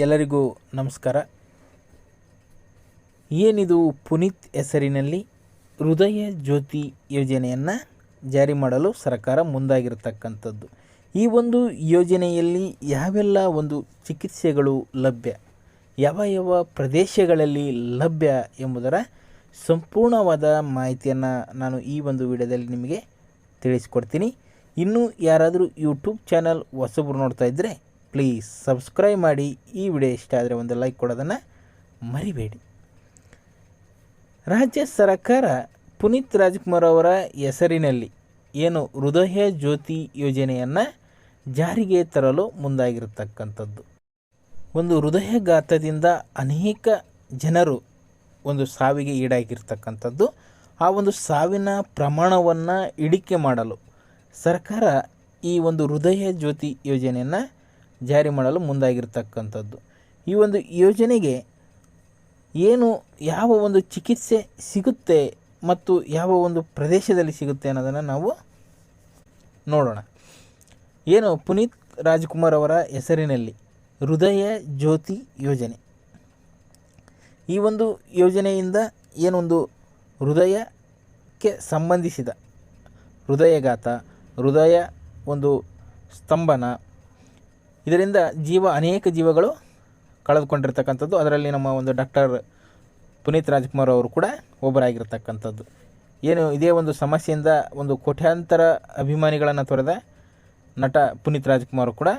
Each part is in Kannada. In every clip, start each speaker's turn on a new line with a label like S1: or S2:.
S1: ಎಲ್ಲರಿಗೂ ನಮಸ್ಕಾರ. ಏನಿದು ಪುನೀತ್ ಹೆಸರಿನಲ್ಲಿ ಹೃದಯ ಜ್ಯೋತಿ ಯೋಜನೆಯನ್ನು ಜಾರಿ ಮಾಡಲು ಸರ್ಕಾರ ಮುಂದಾಗಿರತಕ್ಕಂಥದ್ದು. ಈ ಒಂದು ಯೋಜನೆಯಲ್ಲಿ ಯಾವೆಲ್ಲ ಒಂದು ಚಿಕಿತ್ಸೆಗಳು ಲಭ್ಯ, ಯಾವ ಯಾವ ಪ್ರದೇಶಗಳಲ್ಲಿ ಲಭ್ಯ ಎಂಬುದರ ಸಂಪೂರ್ಣವಾದ ಮಾಹಿತಿಯನ್ನು ನಾನು ಈ ಒಂದು ವಿಡಿಯೋದಲ್ಲಿ ನಿಮಗೆ ತಿಳಿಸ್ಕೊಡ್ತೀನಿ. ಇನ್ನೂ ಯಾರಾದರೂ ಯೂಟ್ಯೂಬ್ ಚಾನಲ್ ಹೊಸಬ್ರು ನೋಡ್ತಾ ಇದ್ದರೆ ಪ್ಲೀಸ್ ಸಬ್ಸ್ಕ್ರೈಬ್ ಮಾಡಿ ಈ ವಿಡಿಯೋ ಇಷ್ಟ ಆದರೆ ಒಂದು ಲೈಕ್ ಕೊಡೋದನ್ನು ಮರಿಬೇಡಿ. ರಾಜ್ಯ ಸರ್ಕಾರ ಪುನೀತ್ ರಾಜ್ಕುಮಾರ್ ಅವರ ಹೆಸರಿನಲ್ಲಿ ಏನು ಹೃದಯ ಜ್ಯೋತಿ ಯೋಜನೆಯನ್ನು ಜಾರಿಗೆ ತರಲು ಮುಂದಾಗಿರತಕ್ಕಂಥದ್ದು. ಒಂದು ಹೃದಯಘಾತದಿಂದ ಅನೇಕ ಜನರು ಒಂದು ಸಾವಿಗೆ ಈಡಾಗಿರ್ತಕ್ಕಂಥದ್ದು. ಆ ಒಂದು ಸಾವಿನ ಪ್ರಮಾಣವನ್ನು ಇಳಿಕೆ ಮಾಡಲು ಸರ್ಕಾರ ಈ ಒಂದು ಹೃದಯ ಜ್ಯೋತಿ ಯೋಜನೆಯನ್ನು ಜಾರಿ ಮಾಡಲು ಮುಂದಾಗಿರ್ತಕ್ಕಂಥದ್ದು. ಈ ಒಂದು ಯೋಜನೆಗೆ ಏನು ಯಾವ ಒಂದು ಚಿಕಿತ್ಸೆ ಸಿಗುತ್ತೆ ಮತ್ತು ಯಾವ ಒಂದು ಪ್ರದೇಶದಲ್ಲಿ ಸಿಗುತ್ತೆ ಅನ್ನೋದನ್ನು ನಾವು ನೋಡೋಣ. ಏನು ಪುನೀತ್ ರಾಜ್ಕುಮಾರ್ ಅವರ ಹೆಸರಿನಲ್ಲಿ ಹೃದಯ ಜ್ಯೋತಿ ಯೋಜನೆ. ಈ ಒಂದು ಯೋಜನೆಯಿಂದ ಏನೊಂದು ಹೃದಯಕ್ಕೆ ಸಂಬಂಧಿಸಿದ ಹೃದಯಘಾತ ಹೃದಯ ಒಂದು ಸ್ತಂಭನ ಇದರಿಂದ ಜೀವ, ಅನೇಕ ಜೀವಗಳು ಕಳೆದುಕೊಂಡಿರ್ತಕ್ಕಂಥದ್ದು. ಅದರಲ್ಲಿ ನಮ್ಮ ಒಂದು ಡಾಕ್ಟರ್ ಪುನೀತ್ ರಾಜ್ಕುಮಾರ್ ಅವರು ಕೂಡ ಒಬ್ಬರಾಗಿರ್ತಕ್ಕಂಥದ್ದು. ಏನು ಇದೇ ಒಂದು ಸಮಸ್ಯೆಯಿಂದ ಒಂದು ಕೋಟ್ಯಾಂತರ ಅಭಿಮಾನಿಗಳನ್ನು ತೊರೆದ ನಟ ಪುನೀತ್ ರಾಜ್ಕುಮಾರ್ ಕೂಡ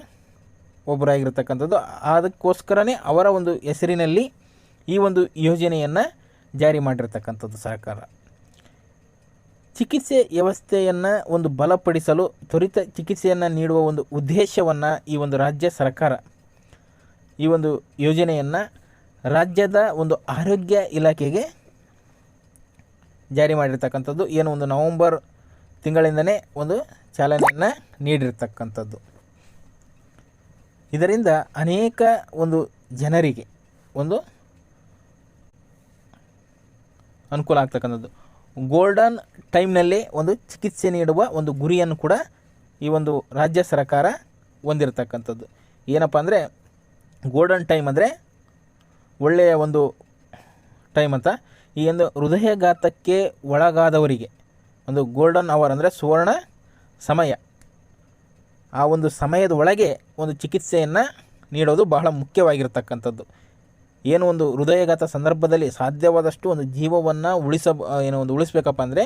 S1: ಒಬ್ಬರಾಗಿರ್ತಕ್ಕಂಥದ್ದು. ಅದಕ್ಕೋಸ್ಕರನೇ ಅವರ ಒಂದು ಹೆಸರಿನಲ್ಲಿ ಈ ಒಂದು ಯೋಜನೆಯನ್ನು ಜಾರಿ ಮಾಡಿರ್ತಕ್ಕಂಥದ್ದು ಸರ್ಕಾರ. ಚಿಕಿತ್ಸೆ ವ್ಯವಸ್ಥೆಯನ್ನು ಒಂದು ಬಲಪಡಿಸಲು, ತ್ವರಿತ ಚಿಕಿತ್ಸೆಯನ್ನು ನೀಡುವ ಒಂದು ಉದ್ದೇಶವನ್ನು ಈ ಒಂದು ರಾಜ್ಯ ಸರ್ಕಾರ, ಈ ಒಂದು ಯೋಜನೆಯನ್ನು ರಾಜ್ಯದ ಒಂದು ಆರೋಗ್ಯ ಇಲಾಖೆಗೆ ಜಾರಿ ಮಾಡಿರ್ತಕ್ಕಂಥದ್ದು. ಏನು ಒಂದು ನವಂಬರ್ ತಿಂಗಳಿಂದನೇ ಒಂದು ಚಾಲನೆಯನ್ನು ನೀಡಿರ್ತಕ್ಕಂಥದ್ದು. ಇದರಿಂದ ಅನೇಕ ಒಂದು ಜನರಿಗೆ ಒಂದು ಅನುಕೂಲ ಆಗ್ತಕ್ಕಂಥದ್ದು. ಗೋಲ್ಡನ್ ಟೈಮ್ನಲ್ಲಿ ಒಂದು ಚಿಕಿತ್ಸೆ ನೀಡುವ ಒಂದು ಗುರಿಯನ್ನು ಕೂಡ ಈ ಒಂದು ರಾಜ್ಯ ಸರ್ಕಾರ ಹೊಂದಿರತಕ್ಕಂಥದ್ದು. ಏನಪ್ಪ ಅಂದರೆ, ಗೋಲ್ಡನ್ ಟೈಮ್ ಅಂದರೆ ಒಳ್ಳೆಯ ಒಂದು ಟೈಮ್ ಅಂತ. ಈ ಒಂದು ಹೃದಯಘಾತಕ್ಕೆ ಒಳಗಾದವರಿಗೆ ಒಂದು ಗೋಲ್ಡನ್ ಅವರ್ ಅಂದರೆ ಸುವರ್ಣ ಸಮಯ. ಆ ಒಂದು ಸಮಯದ ಒಳಗೆ ಒಂದು ಚಿಕಿತ್ಸೆಯನ್ನು ನೀಡೋದು ಬಹಳ ಮುಖ್ಯವಾಗಿರ್ತಕ್ಕಂಥದ್ದು. ಏನು ಒಂದು ಹೃದಯಘಾತ ಸಂದರ್ಭದಲ್ಲಿ ಸಾಧ್ಯವಾದಷ್ಟು ಒಂದು ಜೀವವನ್ನು ಉಳಿಸ ಏನೋ ಒಂದು ಉಳಿಸ್ಬೇಕಪ್ಪ ಅಂದರೆ,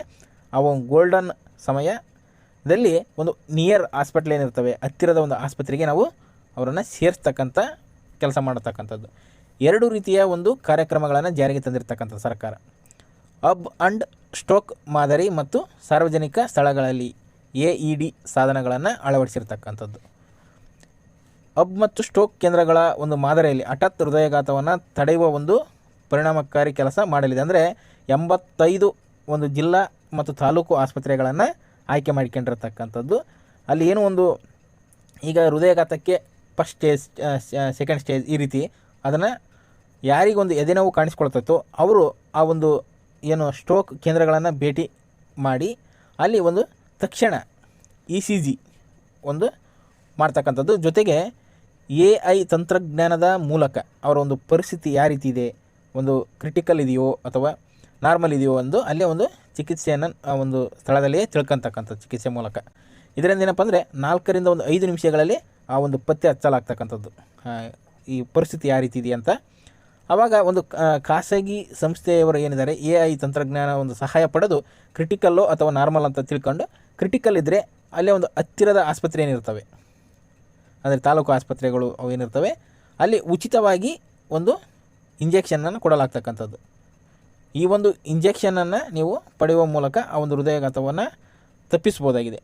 S1: ಆ ಒಂದು ಗೋಲ್ಡನ್ ಸಮಯದಲ್ಲಿ ಒಂದು ನಿಯರ್ ಹಾಸ್ಪಿಟ್ಲ್ ಏನಿರ್ತವೆ, ಹತ್ತಿರದ ಒಂದು ಆಸ್ಪತ್ರೆಗೆ ನಾವು ಅವರನ್ನು ಸೇರಿಸ್ತಕ್ಕಂಥ ಕೆಲಸ ಮಾಡತಕ್ಕಂಥದ್ದು. ಎರಡು ರೀತಿಯ ಒಂದು ಕಾರ್ಯಕ್ರಮಗಳನ್ನು ಜಾರಿಗೆ ತಂದಿರತಕ್ಕಂಥ ಸರ್ಕಾರ. ಅಬ್ ಅಂಡ್ ಸ್ಟೋಕ್ ಮಾದರಿ ಮತ್ತು ಸಾರ್ವಜನಿಕ ಸ್ಥಳಗಳಲ್ಲಿ ಎ ಇ ಡಿ ಸಾಧನಗಳನ್ನು ಅಳವಡಿಸಿರ್ತಕ್ಕಂಥದ್ದು. ಅಬ್ ಮತ್ತು ಸ್ಟೋಕ್ ಕೇಂದ್ರಗಳ ಒಂದು ಮಾದರಿಯಲ್ಲಿ ಹಠಾತ್ ಹೃದಯಘಾತವನ್ನು ತಡೆಯುವ ಒಂದು ಪರಿಣಾಮಕಾರಿ ಕೆಲಸ ಮಾಡಲಿದೆ. ಅಂದರೆ ಎಂಬತ್ತೈದು ಒಂದು ಜಿಲ್ಲಾ ಮತ್ತು ತಾಲೂಕು ಆಸ್ಪತ್ರೆಗಳನ್ನು ಆಯ್ಕೆ ಮಾಡಿಕೊಂಡಿರ್ತಕ್ಕಂಥದ್ದು. ಅಲ್ಲಿ ಏನು ಒಂದು ಈಗ ಹೃದಯಾಘಾತಕ್ಕೆ ಫಸ್ಟ್ ಸ್ಟೇಜ್ ಸೆಕೆಂಡ್ ಸ್ಟೇಜ್ ಈ ರೀತಿ ಅದನ್ನು ಯಾರಿಗೊಂದು ಎದೆನೋವು ಕಾಣಿಸ್ಕೊಳ್ತೈತೋ ಅವರು ಆ ಒಂದು ಏನು ಸ್ಟ್ರೋಕ್ ಕೇಂದ್ರಗಳನ್ನು ಭೇಟಿ ಮಾಡಿ ಅಲ್ಲಿ ಒಂದು ತಕ್ಷಣ ಇ ಸಿ ಜಿ ಒಂದು ಮಾಡ್ತಕ್ಕಂಥದ್ದು. ಜೊತೆಗೆ ಎ ಐ ತಂತ್ರಜ್ಞಾನದ ಮೂಲಕ ಅವರ ಒಂದು ಪರಿಸ್ಥಿತಿ ಯಾವ ರೀತಿ ಇದೆ, ಒಂದು ಕ್ರಿಟಿಕಲ್ ಇದೆಯೋ ಅಥವಾ ನಾರ್ಮಲ್ ಇದೆಯೋ ಒಂದು ಅಲ್ಲೇ ಒಂದು ಚಿಕಿತ್ಸೆಯನ್ನು, ಆ ಒಂದು ಸ್ಥಳದಲ್ಲಿಯೇ ತಿಳ್ಕೊತಕ್ಕಂಥ ಚಿಕಿತ್ಸೆ ಮೂಲಕ. ಇದರಿಂದ ಏನಪ್ಪ ಅಂದರೆ ನಾಲ್ಕರಿಂದ ಒಂದು ಐದು ನಿಮಿಷಗಳಲ್ಲಿ ಆ ಒಂದು ಪತ್ತೆ ಹಚ್ಚಲಾಗ್ತಕ್ಕಂಥದ್ದು. ಈ ಪರಿಸ್ಥಿತಿ ಯಾವ ರೀತಿ ಇದೆ ಅಂತ. ಆವಾಗ ಒಂದು ಖಾಸಗಿ ಸಂಸ್ಥೆಯವರು ಏನಿದ್ದಾರೆ, ಎ ಐ ತಂತ್ರಜ್ಞಾನ ಒಂದು ಸಹಾಯ ಪಡೆದು ಕ್ರಿಟಿಕಲ್ಲು ಅಥವಾ ನಾರ್ಮಲ್ ಅಂತ ತಿಳ್ಕೊಂಡು ಕ್ರಿಟಿಕಲ್ ಇದ್ದರೆ ಅಲ್ಲೇ ಒಂದು ಹತ್ತಿರದ ಆಸ್ಪತ್ರೆ ಏನಿರ್ತವೆ. ಅಂದರೆ ತಾಲೂಕು ಆಸ್ಪತ್ರೆಗಳು ಅವೇನಿರ್ತವೆ ಅಲ್ಲಿ ಉಚಿತವಾಗಿ ಒಂದು ಇಂಜೆಕ್ಷನನ್ನು ಕೊಡಲಾಗ್ತಕ್ಕಂಥದ್ದು. ಈ ಒಂದು ಇಂಜೆಕ್ಷನನ್ನು ನೀವು ಪಡೆಯುವ ಮೂಲಕ ಆ ಒಂದು ಹೃದಯಾಘಾತವನ್ನು ತಪ್ಪಿಸ್ಬೋದಾಗಿದೆ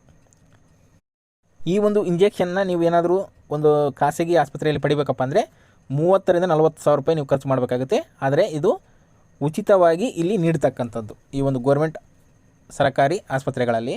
S1: ಈ ಒಂದು ಇಂಜೆಕ್ಷನ್ನ ನೀವು ಏನಾದರೂ ಒಂದು ಖಾಸಗಿ ಆಸ್ಪತ್ರೆಯಲ್ಲಿ ಪಡಿಬೇಕಪ್ಪ ಅಂದರೆ ಮೂವತ್ತರಿಂದ ನಲವತ್ತು ಸಾವಿರ ರೂಪಾಯಿ ನೀವು ಖರ್ಚು ಮಾಡಬೇಕಾಗುತ್ತೆ. ಆದರೆ ಇದು ಉಚಿತವಾಗಿ ಇಲ್ಲಿ ನೀಡ್ತಕ್ಕಂಥದ್ದು ಈ ಒಂದು ಗೋರ್ಮೆಂಟ್ ಸರ್ಕಾರಿ ಆಸ್ಪತ್ರೆಗಳಲ್ಲಿ.